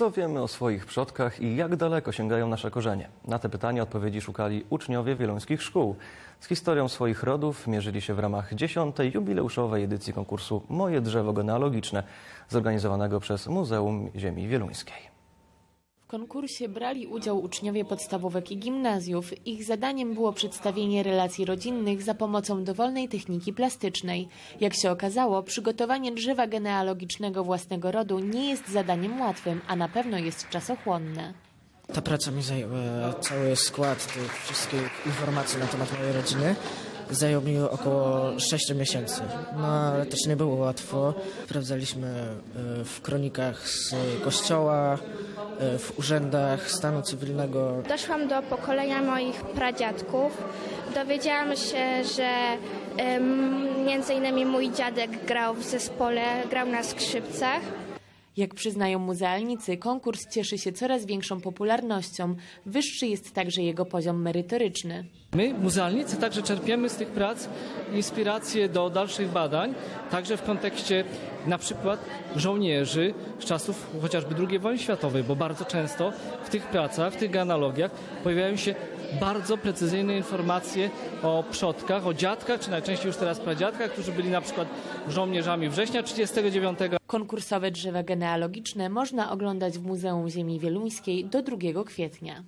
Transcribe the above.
Co wiemy o swoich przodkach i jak daleko sięgają nasze korzenie? Na te pytania odpowiedzi szukali uczniowie wieluńskich szkół. Z historią swoich rodów mierzyli się w ramach dziesiątej jubileuszowej edycji konkursu Moje drzewo genealogiczne, zorganizowanego przez Muzeum Ziemi Wieluńskiej. Konkursie brali udział uczniowie podstawówek i gimnazjów. Ich zadaniem było przedstawienie relacji rodzinnych za pomocą dowolnej techniki plastycznej. Jak się okazało, przygotowanie drzewa genealogicznego własnego rodu nie jest zadaniem łatwym, a na pewno jest czasochłonne. Ta praca mi zajęła cały skład tych wszystkich informacji na temat mojej rodziny. Zajął mi około 6 miesięcy. No ale też nie było łatwo. Sprawdzaliśmy e, w kronikach z kościoła, e, w urzędach stanu cywilnego. Doszłam do pokolenia moich pradziadków. Dowiedziałam się, że między innymi mój dziadek grał w zespole, grał na skrzypcach. Jak przyznają muzealnicy, konkurs cieszy się coraz większą popularnością. Wyższy jest także jego poziom merytoryczny. My, muzealnicy, także czerpiemy z tych prac inspiracje do dalszych badań, także w kontekście na przykład żołnierzy z czasów chociażby II wojny światowej, bo bardzo często w tych pracach, w tych genealogiach pojawiają się bardzo precyzyjne informacje o przodkach, o dziadkach, czy najczęściej już teraz pradziadkach, którzy byli na przykład żołnierzami września 1939 Konkursowe drzewa genealogiczne można oglądać w Muzeum Ziemi Wieluńskiej do 2 kwietnia.